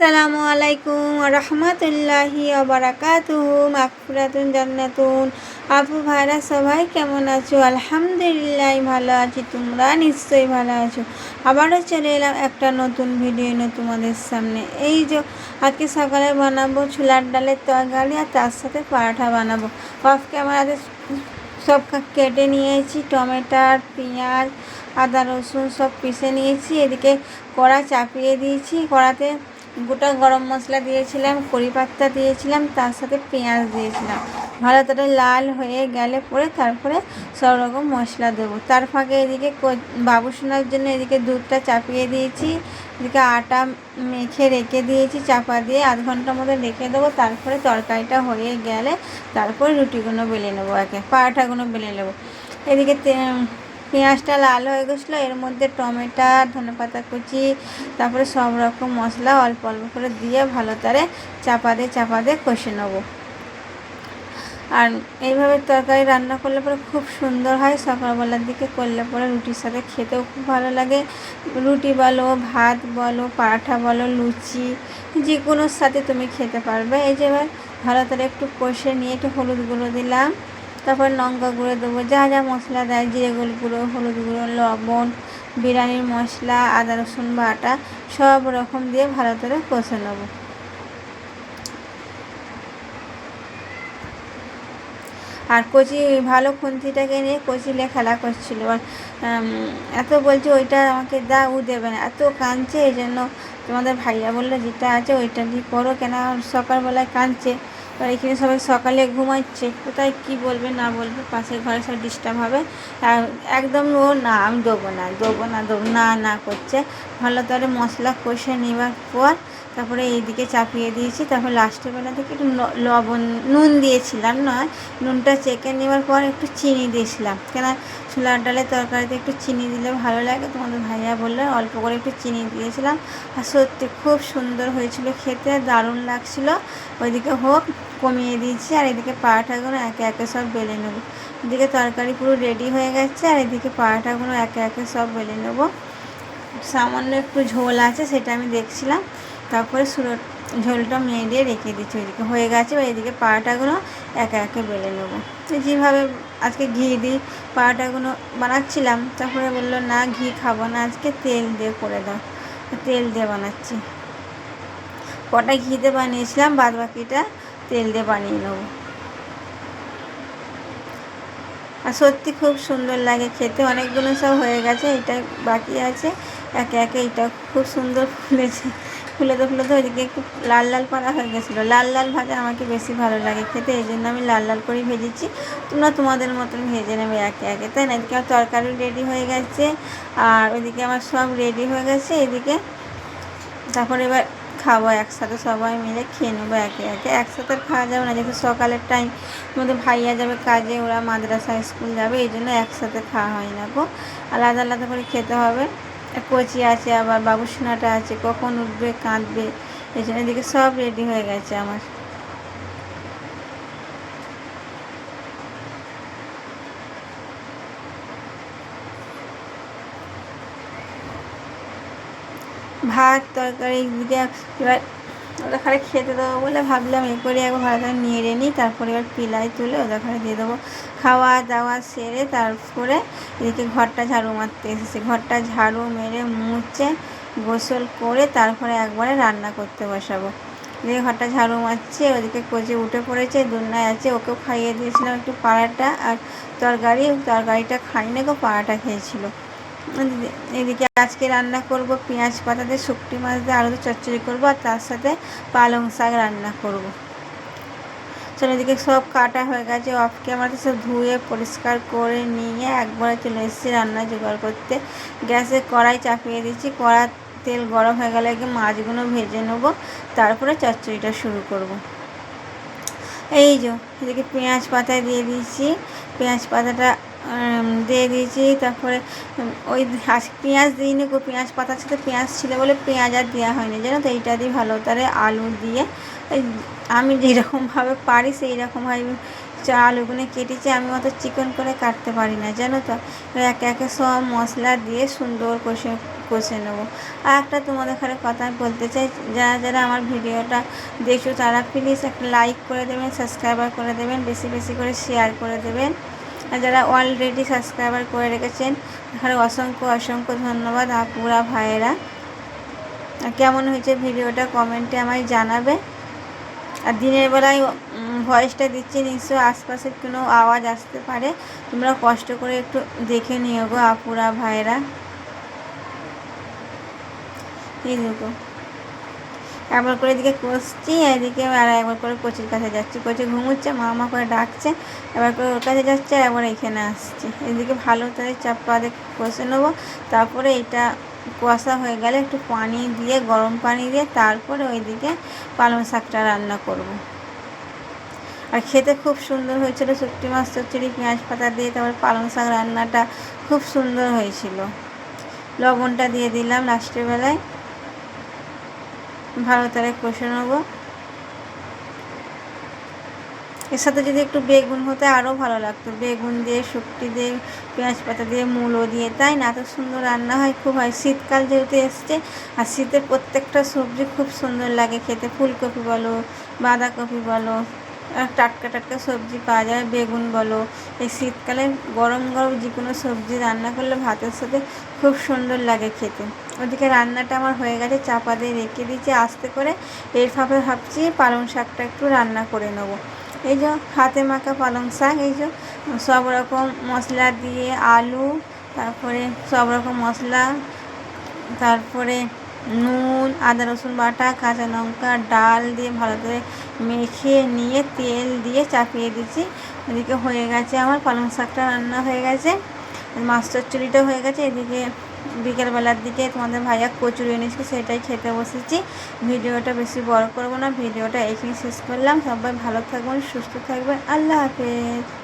আসসালামু আলাইকুম রহমতুল্লাহি আবরাকাতুহু মাকফুরাতুন জান্নাতুন। আপু ভাইরা, সবাই কেমন আছো? আলহামদুলিল্লাহ ভালো আছি, তোমরা নিশ্চয়ই ভালো আছো। আবারও চলে এলাম একটা নতুন ভিডিও নিয়ে তোমাদের সামনে। এই যে আজকে সকালে বানাবো ছোলার ডালের তরকারি আর তার সাথে পরাঠা বানাবো। অফ ক্যামেরাতে সব কেটে নিয়েছি টমেটার পেঁয়াজ, আদা রসুন সব পিষে নিয়েছি। এদিকে কড়া চাপিয়ে দিয়েছি। কড়াতে গোটা গরম মশলা দিয়েছিলাম কড়ি পাত্তা দিয়েছিলাম, তার সাথে পেঁয়াজ দিয়েছিলাম। ভালো করে লাল হয়ে গেলে পরে তারপরে সব রকম মশলা দেবো। তার ফাঁকে এদিকে বাবু শোনার জন্য এদিকে দুধটা চাপিয়ে দিয়েছি, এদিকে আটা মেখে রেখে দিয়েছি, চাপা দিয়ে আধ ঘণ্টার মতো রেখে দেবো, তারপরে তরকারিটা হয়ে গেলে তারপরে রুটিগুলো বেলে নেব, একে পাটাগুলো বেলে নেব। এদিকে পেঁয়াজটা লাল হয়ে গেছিল, এর মধ্যে টমেটো, ধনেপাতা কুচি, তারপরে সব রকম মশলা অল্প অল্প করে দিয়ে ভালো তারে চাপা দিয়ে চাপা দিয়ে কষে নেব। আর এইভাবে তরকারি রান্না করলে পরে খুব সুন্দর হয়, সকালবেলার দিকে করলে পরে রুটির সাথে খেতেও খুব ভালো লাগে। রুটি বলো, ভাত বলো, পাঠা বলো, লুচি যে কোনোর সাথে তুমি খেতে পারবে। এই যে ভালো করে একটু কষে নিয়ে একটু হলুদ গুঁড়ো দিলাম। তারপর লঙ্কা গুঁড়ো দেবো, যা যা মশলা দেয়, জিরে, গোল গুঁড়ো, হলুদ গুঁড়ো, লবণ, বিরিয়ানির মশলা, আদা, রসুন, বাটা, সব রকম দিয়ে ভালো করে কষে নেব। আর কচি, ভালো খুন্তিটাকে নিয়ে কচিলে খেলা করছিল। আর এত বলছে ওইটা আমাকে দা উ দেবে না। এত কাঁদছে, এই জন্য তোমাদের ভাইয়া বলল, যেটা আছে ওইটা দিয়ে করো। কেন? সকালবেলায় কাঁদছে। আর এখানে সবাই সকালে ঘুমাচ্ছে। কোথায় কি বলবে, না বলবে, পাশের ঘরে সব ডিস্টার্ব হবে। একদম ও না, আমি দেবো না দেবো না দেবো না না করছে। ভালো করে মশলা কষে নেবার পর তারপরে এইদিকে চাপিয়ে দিয়েছি। তারপর লাস্টের বেলা থেকে একটু লবণ, নুন দিয়েছিলাম নয়, নুনটা চেকে নেওয়ার পর একটু চিনি দিয়েছিলাম। কেন ছোলার ডালের তরকারিতে একটু চিনি দিলে ভালো লাগে। তোমাদের ভাইয়া বললে অল্প করে একটু চিনি দিয়েছিলাম। আর সত্যি খুব সুন্দর হয়েছিল খেতে, দারুণ লাগছিল। ওইদিকে হোক কমিয়ে দিয়েছি, আর এদিকে পাড়াটাগুলো একে একে সব বেলে নেব। এদিকে তরকারি পুরো রেডি হয়ে গেছে, আর এদিকে পাড়াটাগুলো একে একে সব বেলে নেব। সামান্য একটু ঝোল আছে, সেটা আমি দেখছিলাম। তারপরে সুর, ঝোলটা মেয়ে রেখে দিচ্ছি ওইদিকে হয়ে গেছে। বা এদিকে পাড়াটাগুলো একে একে বেলে নেব। যেভাবে আজকে ঘি দিই পাড়াটাগুলো বানাচ্ছিলাম, তারপরে বলল, না, ঘি খাব না, আজকে তেল দিয়ে করে দাও। তেল দিয়ে বানাচ্ছি। কটা ঘিতে বানিয়েছিলাম বাদ বাকিটা তেল দিয়ে বানিয়ে নেব। আর সত্যি খুব সুন্দর লাগে খেতে। অনেকগুলো সব হয়ে গেছে, এটা বাকি আছে। একে একে এটা খুব সুন্দর ফুলেছে। ফুলেতে ফুলেতে ওইদিকে একটু লাল লাল পাড়া হয়ে গেছিল। লাল লাল ভাজা আমাকে বেশি ভালো লাগে খেতে, এই জন্য আমি লাল লাল করেই ভেজেছি। তোমরা তোমাদের মতন ভেজে নেবে একে একে। তাই না? এদিকে আমার তরকারি রেডি হয়ে গেছে, আর ওইদিকে আমার সব রেডি হয়ে গেছে। এদিকে তারপর এবার খাব, একসাথে সবাই মিলে খেয়ে নেব একে একে। একসাথে খাওয়া যাবে না, যেহেতু সকালের টাইম মধ্যে ভাইয়া যাবে কাজে, ওরা মাদ্রাসা, স্কুল যাবে, এই জন্য একসাথে খাওয়া হয় না গো। আলাদা আলাদা করে খেতে হবে। কচি আছে, আবার বাবুসোনাটা আছে, কখন উঠবে, কাঁদবে, এই জন্য এদিকে সব রেডি হয়ে গেছে আমার। ভাত, তরকারি এবার ওদের ঘরে খেতে দেবো বলে ভাবলাম, এ করে একবার ভাতটা নিয়ে নিই, তারপরে এবার পিলাই তুলে ওদের ঘরে দিয়ে দেবো। খাওয়া দাওয়া সেরে তারপরে এদিকে ঘরটা ঝাড়ু মারতে এসেছে। ঘরটা ঝাড়ু মেরে মুছে গোসল করে তারপরে একবারে রান্না করতে বসাবো। এদিকে ঘরটা ঝাড়ু মারছে, ওদিকে কোচে উঠে পড়েছে দুনায় আছে, ওকেও খাইয়ে দিয়েছিলাম একটু পাড়াটা আর তরকারি, তরকারিটা খাইনি গো, পাড়াটা খেয়েছিল। এদিকে আজকে রান্না করব পেঁয়াজ পাতা দিয়ে শুকটি মাছ দিয়ে আলু চচ্চড়ি করব আর তার সাথে পালং শাক রান্না করব চলো এদিকে সব কাটা হয়ে গেছে অফ ক্যামেরাতে সব ধুয়ে পরিষ্কার করে নিয়ে একবারে চলে এসেছি রান্না জোগাড় করতে গ্যাসে কড়াই চাপিয়ে দিচ্ছি কড়া তেল গরম হয়ে গেলে আগে মাছগুলো ভেজে নেব, তারপরে চচ্চড়িটা শুরু করব। এই যে, এদিকে পেঁয়াজ পাতা দিয়ে দিয়েছি, পেঁয়াজ পাতাটা দিয়ে দিয়েছি, তারপরে ওই পেঁয়াজ দিইনি গো, পেঁয়াজ পাতার সাথে পেঁয়াজ ছিল বলে পেঁয়াজ আর দেওয়া হয়নি, জানো তো, এইটা দিয়ে ভালো তারে আলু দিয়ে আমি যেরকমভাবে পারি সেই রকমভাবে আলুগুলো কেটেছি, আমি অত চিকন করে কাটতে পারি না, জানো তো, একে একে সব মশলা দিয়ে সুন্দর কষে কষে নেব। আর একটা তোমাদের এখানে কথা আমি বলতে চাই, যারা যারা আমার ভিডিওটা দেখছ, তারা প্লিজ একটা লাইক করে দেবেন সাবস্ক্রাইবার করে দেবেন, বেশি বেশি করে শেয়ার করে দেবেন। আর যারা অলরেডি সাবস্ক্রাইবার করে রেখেছেন এখানে অসংখ্য অসংখ্য ধন্যবাদ আপুরা ভাইয়েরা। কেমন হয়েছে ভিডিওটা কমেন্টে আমায় জানাবে। আর দিনের বেলায় ভয়েসটা দিচ্ছি নিশ্চয় আশপাশের কোনো আওয়াজ আসতে পারে। তোমরা কষ্ট করে একটু দেখে নিও গো আপুরা ভাইরা এই দেখো। একবার করে এদিকে কষছি, এদিকে আর একবার করে কচির কাছে যাচ্ছি। কচি ঘুমুচ্ছে মা মা করে ডাকছে, এবার করে ওর কাছে যাচ্ছে আর একবার এখানে আসছে। এদিকে ভালো করে চাপা দিয়ে কষে নেব, তারপরে এটা কষা হয়ে গেলে একটু পানি দিয়ে, গরম পানি দিয়ে তারপরে ওইদিকে পালং শাকটা রান্না করব। আর খেতে খুব সুন্দর হয়েছিল শুক্তি মাছ, চচ্চড়ি, পেঁয়াজ পাতা দিয়ে তারপর পালং শাক রান্নাটা খুব সুন্দর হয়েছিল। লবণটা দিয়ে দিলাম লাস্টের বেলায়। ভালো করে কষে নেব। এর সাথে যদি একটু বেগুন হতে আরও ভালো লাগতো। বেগুন দিয়ে শুক্তি দিয়ে, পেঁয়াজ পাতা দিয়ে, মূলো দিয়ে, তাই না? এত সুন্দর রান্না হয়, খুব হয়। শীতকাল যেহেতু এসছে, আর শীতের প্রত্যেকটা সবজি খুব সুন্দর লাগে খেতে। ফুলকপি বলো, বাঁধাকপি বলো টাটকা টাটকা সবজি পাওয়া যায়। বেগুন বলো, এই শীতকালে গরম গরম যে কোনো সবজি রান্না করলে ভাতের সাথে খুব সুন্দর লাগে খেতে। ওদিকে রান্নাটা আমার হয়ে গেছে, চাপা দিয়ে রেখে দিয়েছি। আস্তে করে এর ফাঁপে ভাবছি পালং শাকটা একটু রান্না করে নেব। এই যে হাতে মাখা পালং শাক, এই যে সব রকম মশলা দিয়ে আলু, তারপরে সব রকম মশলা, তারপরে নুন, আদা, রসুন বাটা, কাঁচা লঙ্কা, ডাল দিয়ে ভালো করে মেখে নিয়ে তেল দিয়ে চাপিয়ে দিচ্ছি। এদিকে হয়ে গেছে আমার পালং শাকটা রান্না হয়ে গেছে। মাছ চচ্চড়িটা হয়ে গেছে। এদিকে বিকেলবেলার দিকে তোমাদের ভাইয়া কচুরি এনেছিল, সেটাই খেতে বসেছি। ভিডিওটা বেশি বড় করব না, ভিডিওটা এখানে শেষ করলাম। সবাই ভালো থাকবেন, সুস্থ থাকবেন। আল্লাহ হাফেজ।